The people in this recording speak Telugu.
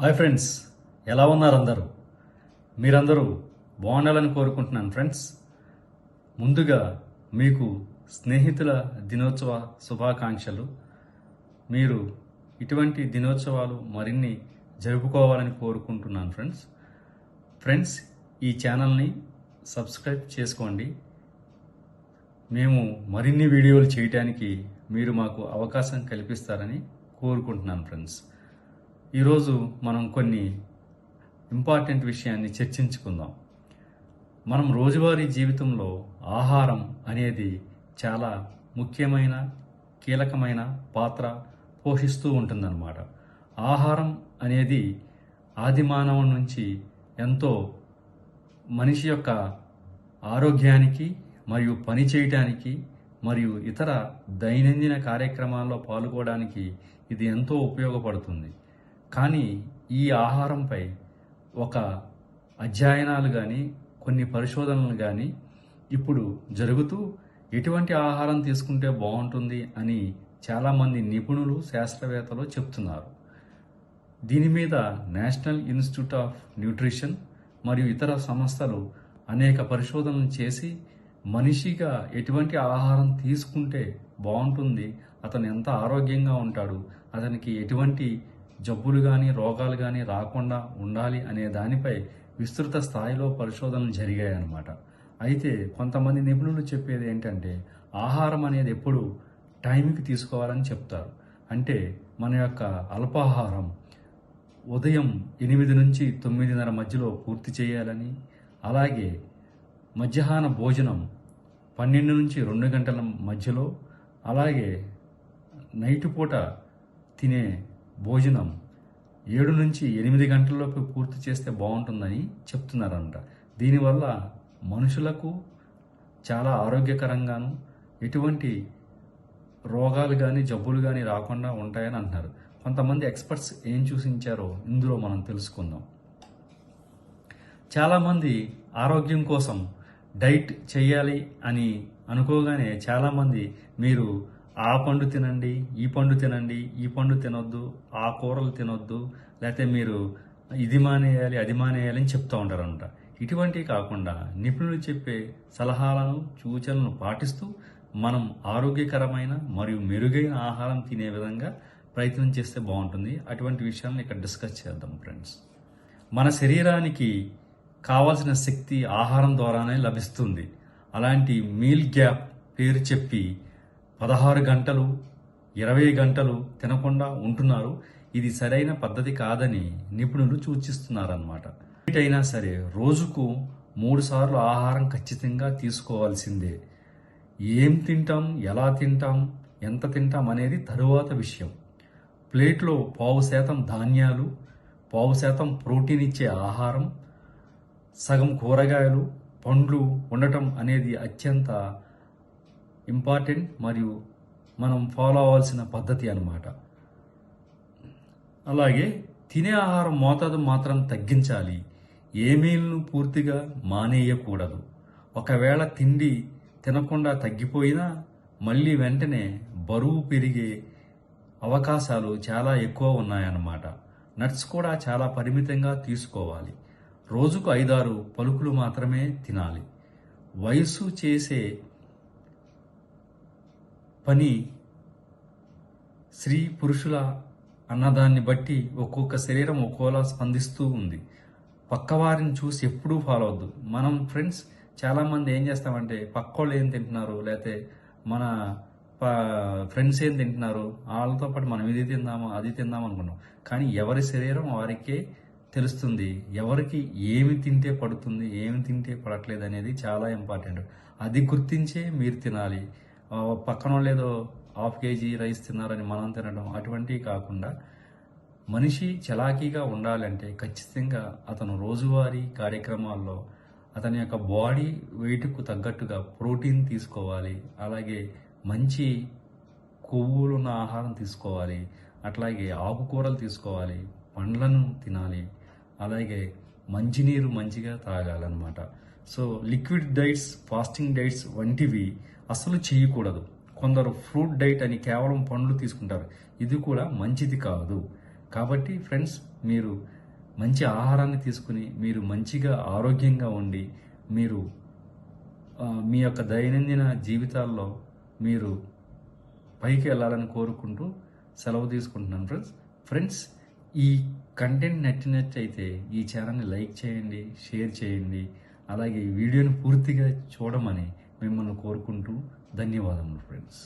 హాయ్ ఫ్రెండ్స్ ఎలా ఉన్నారు అందరూ? మీరందరూ బాగుండాలని కోరుకుంటున్నాను ఫ్రెండ్స్. ముందుగా మీకు స్నేహితుల దినోత్సవ శుభాకాంక్షలు. మీరు ఇటువంటి దినోత్సవాలు మరిన్ని జరుపుకోవాలని కోరుకుంటున్నాను ఫ్రెండ్స్. ఫ్రెండ్స్ ఈ ఛానల్ని సబ్స్క్రైబ్ చేసుకోండి. మేము మరిన్ని వీడియోలు చేయటానికి మీరు మాకు అవకాశం కల్పిస్తారని కోరుకుంటున్నాను ఫ్రెండ్స్. ఈరోజు మనం కొన్ని ఇంపార్టెంట్ విషయాన్ని చర్చించుకుందాం. మనం రోజువారీ జీవితంలో ఆహారం అనేది చాలా ముఖ్యమైన కీలకమైన పాత్ర పోషిస్తూ ఉంటుందన్నమాట. ఆహారం అనేది ఆదిమానవం నుంచి ఎంతో మనిషి యొక్క ఆరోగ్యానికి మరియు పని చేయటానికి మరియు ఇతర దైనందిన కార్యక్రమాల్లో పాల్గొనడానికి ఇది ఎంతో ఉపయోగపడుతుంది. కానీ ఈ ఆహారంపై ఒక అధ్యయనాలు కానీ కొన్ని పరిశోధనలు కానీ ఇప్పుడు జరుగుతూ ఎటువంటి ఆహారం తీసుకుంటే బాగుంటుంది అని చాలామంది నిపుణులు శాస్త్రవేత్తలు చెప్తున్నారు. దీని మీద నేషనల్ ఇన్స్టిట్యూట్ ఆఫ్ న్యూట్రిషన్ మరియు ఇతర సంస్థలు అనేక పరిశోధనలు చేసి మనిషిగా ఎటువంటి ఆహారం తీసుకుంటే బాగుంటుంది అతను ఎంత ఆరోగ్యంగా ఉంటాడు అతనికి ఎటువంటి జబ్బులు కానీ రోగాలు కానీ రాకుండా ఉండాలి అనే దానిపై విస్తృత స్థాయిలో పరిశోధనలు జరిగాయన్నమాట. అయితే కొంతమంది నిపుణులు చెప్పేది ఏంటంటే ఆహారం అనేది ఎప్పుడు టైంకి తీసుకోవాలని చెప్తారు. అంటే మన యొక్క అల్పాహారం ఉదయం ఎనిమిది నుంచి తొమ్మిదిన్నర మధ్యలో పూర్తి చేయాలని అలాగే మధ్యాహ్న భోజనం పన్నెండు నుంచి రెండు గంటల మధ్యలో అలాగే నైట్ పూట తినే భోజనం ఏడు నుంచి ఎనిమిది గంటల్లోపు పూర్తి చేస్తే బాగుంటుందని చెప్తున్నారంట. దీనివల్ల మనుషులకు చాలా ఆరోగ్యకరంగాను ఎటువంటి రోగాలు కానీ జబ్బులు కానీ రాకుండా ఉంటాయని అంటున్నారు. కొంతమంది ఎక్స్పర్ట్స్ ఏం చూసించారో ఇందులో మనం తెలుసుకుందాం. చాలామంది ఆరోగ్యం కోసం డైట్ చేయాలి అని అనుకోగానే చాలామంది మీరు ఆ పండు తినండి ఈ పండు తినండి ఈ పండు తినొద్దు ఆ కూరలు తినొద్దు లేకపోతే మీరు ఇది మానేయాలి అది మానేయాలి అని చెప్తూ ఉంటారంట. ఇటువంటివి కాకుండా నిపుణులు చెప్పే సలహాలను సూచనలను పాటిస్తూ మనం ఆరోగ్యకరమైన మరియు మెరుగైన ఆహారం తినే విధంగా ప్రయత్నం చేస్తే బాగుంటుంది. అటువంటి విషయాలను ఇక్కడ డిస్కస్ చేద్దాం ఫ్రెండ్స్. మన శరీరానికి కావాల్సిన శక్తి ఆహారం ద్వారానే లభిస్తుంది. అలాంటి మీల్ గ్యాప్ పేరు చెప్పి పదహారు గంటలు ఇరవై గంటలు తినకుండా ఉంటున్నారు. ఇది సరైన పద్ధతి కాదని నిపుణులు సూచిస్తున్నారన్నమాట. ఏటైనా సరే రోజుకు మూడు సార్లు ఆహారం ఖచ్చితంగా తీసుకోవాల్సిందే. ఏం తింటాం ఎలా తింటాం ఎంత తింటాం అనేది తరువాత విషయం. ప్లేట్లో పావు శాతం ధాన్యాలు పావు శాతం ప్రోటీన్ ఇచ్చే ఆహారం సగం కూరగాయలు పండ్లు ఉండటం అనేది అత్యంత ఇంపార్టెంట్ మరియు మనం ఫాలో అవ్వాల్సిన పద్ధతి అన్నమాట. అలాగే తినే ఆహారం మోతాదు మాత్రం తగ్గించాలి. ఏ మీల్ను పూర్తిగా మానేయకూడదు. ఒకవేళ తిండి తినకుండా తగ్గిపోయినా మళ్ళీ వెంటనే బరువు పెరిగే అవకాశాలు చాలా ఎక్కువ ఉన్నాయన్నమాట. నట్స్ కూడా చాలా పరిమితంగా తీసుకోవాలి. రోజుకు ఐదారు పలుకులు మాత్రమే తినాలి. వయసు చేసే పని స్త్రీ పురుషుల అన్నదాన్ని బట్టి ఒక్కొక్క శరీరం ఒక్కోలా స్పందిస్తూ ఉంది. పక్కవారిని చూసి ఎప్పుడూ ఫాలో అవద్దు. మనం ఫ్రెండ్స్ చాలామంది ఏం చేస్తామంటే పక్కోళ్ళు ఏం తింటున్నారు? లేకపోతే మన ఫ్రెండ్స్ ఏం తింటున్నారు? వాళ్ళతో పాటు మనం ఇది తిందామా అది తిందాం అనుకున్నాం. కానీ ఎవరి శరీరం వారికే తెలుస్తుంది. ఎవరికి ఏమి తింటే పడుతుంది ఏమి తింటే పడట్లేదు అనేది చాలా ఇంపార్టెంట్. అది గుర్తించే మీరు తినాలి. పక్కన వాళ్ళు ఏదో హాఫ్ కేజీ రైస్ తిన్నారని మనం తినడం అటువంటివి కాకుండా మనిషి చలాకీగా ఉండాలంటే ఖచ్చితంగా అతను రోజువారీ కార్యక్రమాల్లో అతని యొక్క బాడీ వెయిట్కు తగ్గట్టుగా ప్రోటీన్ తీసుకోవాలి. అలాగే మంచి కొవ్వులున్న ఆహారం తీసుకోవాలి. అట్లాగే ఆకుకూరలు తీసుకోవాలి. పండ్లను తినాలి. అలాగే మంచినీరు మంచిగా తాగాలన్నమాట. So liquid diets fasting diets వంటివి అసలు చేయకూడదు. కొందరు ఫ్రూట్ డైట్ అని కేవలం పండ్లు తీసుకుంటారు. ఇది కూడా మంచిది కాదు. కాబట్టి ఫ్రెండ్స్ మీరు మంచి ఆహారాన్ని తీసుకుని మీరు మంచిగా ఆరోగ్యంగా ఉండి మీరు మీ యొక్క దైనందిన జీవితాల్లో మీరు పైకి వెళ్ళాలని కోరుకుంటూ సెలవు తీసుకుంటున్నాను ఫ్రెండ్స్ ఫ్రెండ్స్ ఈ కంటెంట్ నచ్చినట్టయితే ఈ ఛానల్ని లైక్ చేయండి షేర్ చేయండి అలాగే ఈ వీడియోని పూర్తిగా చూడమని మిమ్మల్ని కోరుకుంటూ ధన్యవాదములు ఫ్రెండ్స్